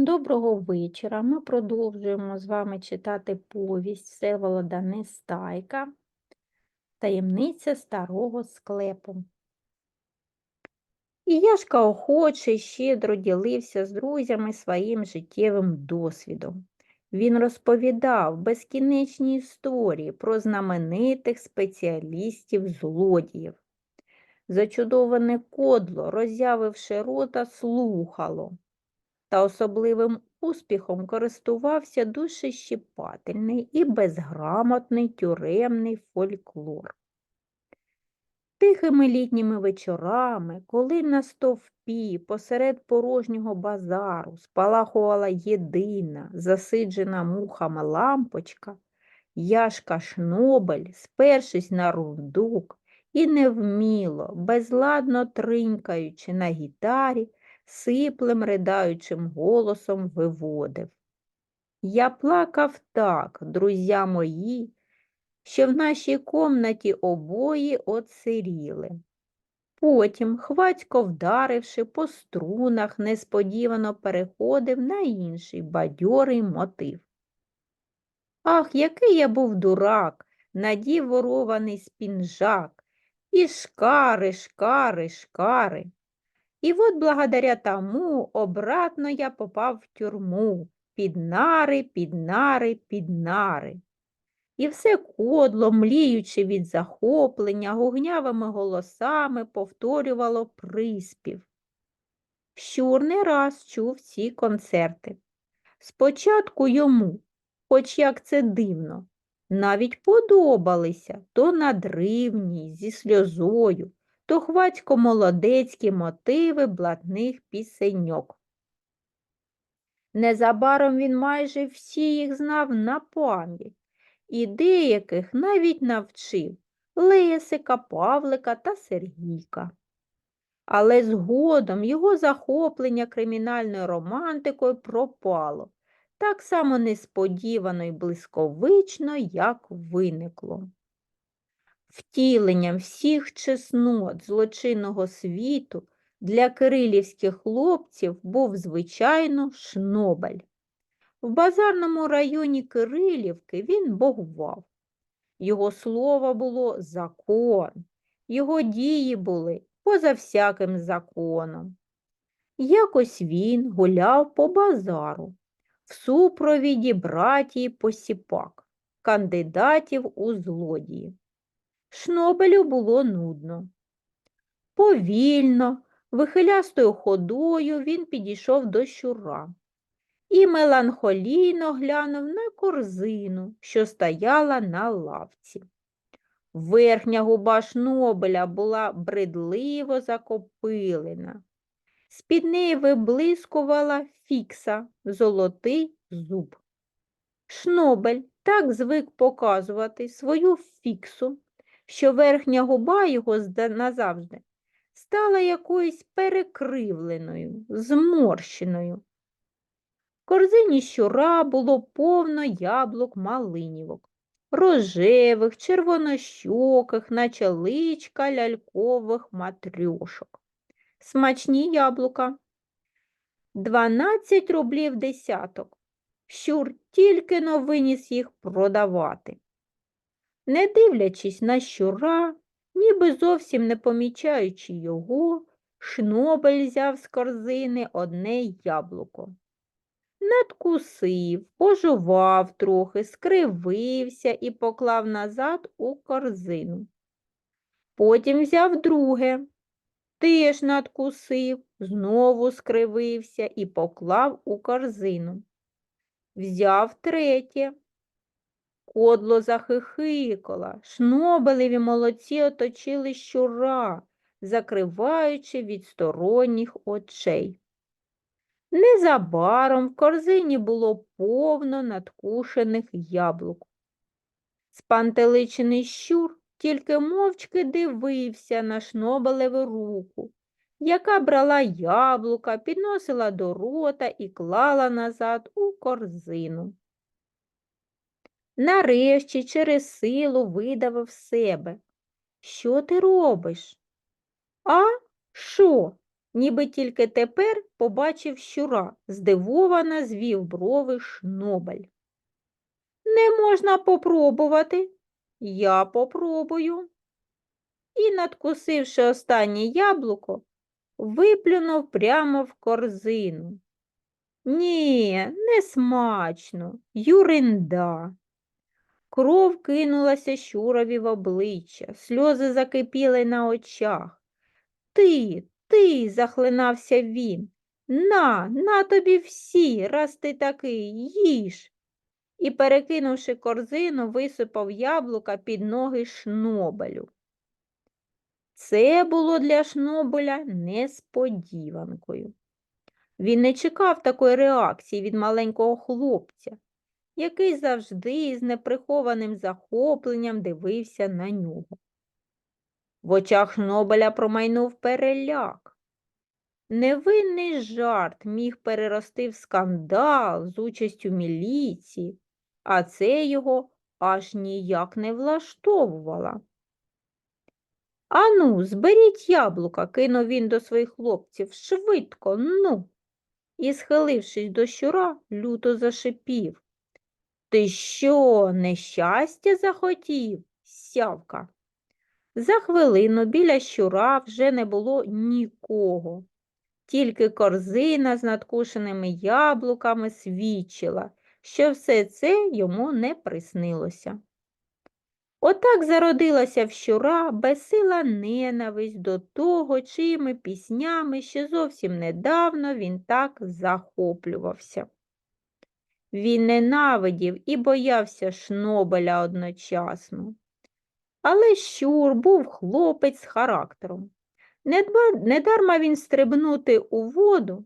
Доброго вечора. Ми продовжуємо з вами читати повість Всеволода Нестайка Таємниця старого склепу. І Яшка охоче щедро ділився з друзями своїм життєвим досвідом. Він розповідав безкінечні історії про знаменитих спеціалістів-злодіїв. Зачудоване кодло, роззявивши рота, слухало та особливим успіхом користувався душещіпательний і безграмотний тюремний фольклор. Тихими літніми вечорами, коли на стовпі посеред порожнього базару спалахувала єдина, засиджена мухами лампочка, Яшка Шнобель, спершись на рундук і невміло, безладно тринькаючи на гітарі, сиплим, ридаючим голосом виводив. Я плакав так, друзя мої, що в нашій комнаті обої отсиріли. Потім, хвацько вдаривши по струнах, несподівано переходив на інший бадьорий мотив. Ах, який я був дурак, надів ворований спінжак, і шкари, шкари, шкари. І от благодаря тому обратно я попав в тюрму під нари, під нари, під нари. І все кодло, мліючи від захоплення, гугнявими голосами повторювало приспів. Щур не раз чув ці концерти. Спочатку йому, хоч як це дивно, навіть подобалися то надривні, зі сльозою, то хвацько молодецькі мотиви блатних пісеньок. Незабаром він майже всі їх знав на пам'ять і деяких навіть навчив Лесика, Павлика та Сергійка. Але згодом його захоплення кримінальною романтикою пропало так само несподівано і блисковично, як виникло. Втіленням всіх чеснот злочинного світу для кирилівських хлопців був, звичайно, шнобель. В базарному районі Кирилівки він богував. Його слово було закон, його дії були поза всяким законом. Якось він гуляв по базару в супровіді братії посіпак, кандидатів у злодії. Шнобелю було нудно. Повільно, вихилястою ходою він підійшов до щура і меланхолійно глянув на корзину, що стояла на лавці. Верхня губа шнобеля була бредливо закопилена. З-під неї виблискувала фікса, золотий зуб. Шнобель так звик показувати свою фіксу, що верхня губа його назавжди стала якоюсь перекривленою, зморщеною. В корзині щура було повно яблук малинівок, рожевих, червонощоких, наче личка лялькових матрьошок. Смачні яблука. Дванадцять рублів десяток. Щур тільки но виніс їх продавати. Не дивлячись на щура, ніби зовсім не помічаючи його, шнобель взяв з корзини одне яблуко. Надкусив, пожував трохи, скривився і поклав назад у корзину. Потім взяв друге, теж надкусив, знову скривився і поклав у корзину. Взяв третє, Кодло захихикала, шнобелеві молодці оточили щура, закриваючи від сторонніх очей. Незабаром в корзині було повно надкушених яблук. Спантеличений щур тільки мовчки дивився на шнобелеву руку, яка брала яблука, підносила до рота і клала назад у корзину. Нарешті через силу видавив себе. Що ти робиш? А що? ніби тільки тепер побачив щура, здивовано звів брови шнобель. Не можна попробувати. Я попробую. І, надкусивши останнє яблуко, виплюнув прямо в корзину. Ні, не смачно, юринда. Кров кинулася щурові в обличчя, сльози закипіли на очах. Ти, ти, захлинався він. На, на тобі всі, раз ти такий, їж. І, перекинувши корзину, висипав яблука під ноги шнобелю. Це було для шнобеля несподіванкою. Він не чекав такої реакції від маленького хлопця, який завжди з неприхованим захопленням дивився на нього. В очах Шнобеля промайнув переляк. Невинний жарт міг перерости в скандал з участю міліції, а це його аж ніяк не влаштовувало. Ану, зберіть яблука, кинув він до своїх хлопців. Швидко, ну. І, схилившись до щура, люто зашипів. Ти що, нещастя захотів? сявка. За хвилину біля щура вже не було нікого, тільки корзина з надкушеними яблуками свідчила, що все це йому не приснилося. Отак зародилася в щура безсила ненависть до того, чиїми піснями ще зовсім недавно він так захоплювався. Він ненавидів і боявся шнобеля одночасно. Але щур був хлопець з характером. Недарма він стрибнути у воду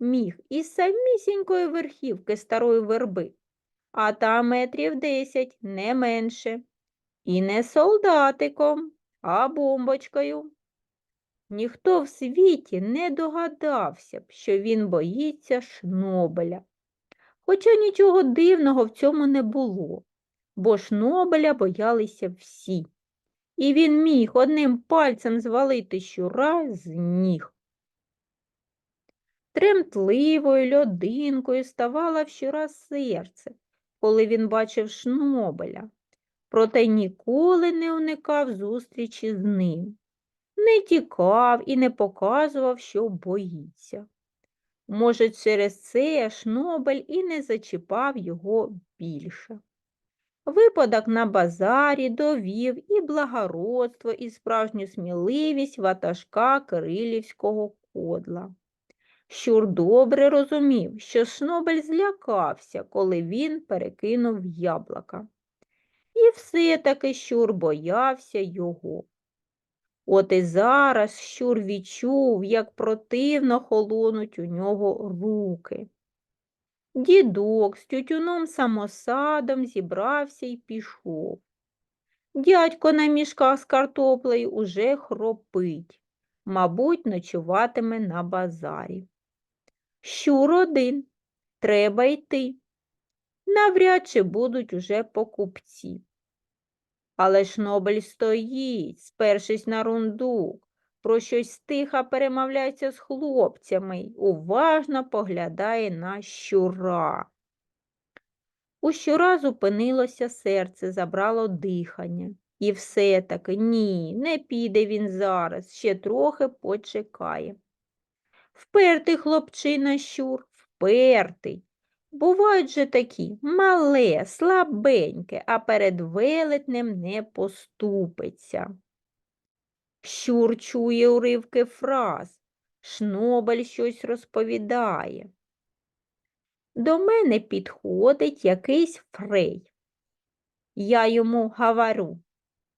міг із самісінької верхівки старої верби, а там метрів десять, не менше. І не солдатиком, а бомбочкою. Ніхто в світі не догадався б, що він боїться шнобеля. Хоча нічого дивного в цьому не було, бо шнобеля боялися всі. І він міг одним пальцем звалити щура з ніг. Тремтливою льодинкою ставало в щура серце, коли він бачив шнобеля проте ніколи не уникав зустрічі з ним, не тікав і не показував, що боїться. Може, через це Шнобель і не зачіпав його більше. Випадок на базарі довів і благородство, і справжню сміливість ватажка Кирилівського кодла. Щур добре розумів, що Шнобель злякався, коли він перекинув яблука. І все-таки щур боявся його. От і зараз щур відчув, як противно холонуть у нього руки. Дідок з тютюном самосадом зібрався і пішов. Дядько на мішках з картоплею уже хропить, мабуть, ночуватиме на базарі. Щур один, треба йти навряд чи будуть уже покупці. Але Шнобель стоїть, спершись на рундук, про щось тихо перемовляється з хлопцями й уважно поглядає на щура. У щура зупинилося серце, забрало дихання. І все-таки ні, не піде він зараз, ще трохи почекає. Впертий хлопчина щур, впертий. Бувають же такі мале, слабеньке, а перед велетнем не поступиться. Щур чує уривки фраз, шнобель щось розповідає. До мене підходить якийсь фрей. Я йому говорю,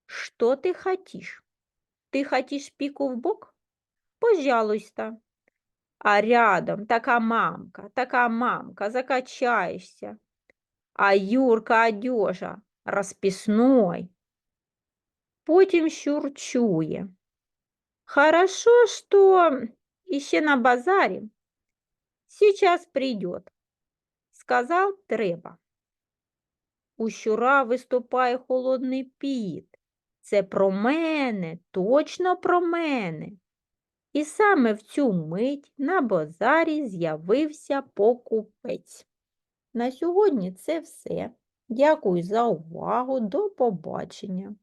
що ти хотіш? Ти хотіш піку в бок? Пожалуйста, а рядом така мамка, така мамка, закачаешься. А Юрка одежа розписной. Потім щур чує. Хорошо, что еще на базаре. Сейчас придет. Сказав треба. У щура виступає холодний піт. Це про мене, точно про мене. І саме в цю мить на базарі з'явився покупець. На сьогодні це все. Дякую за увагу. До побачення.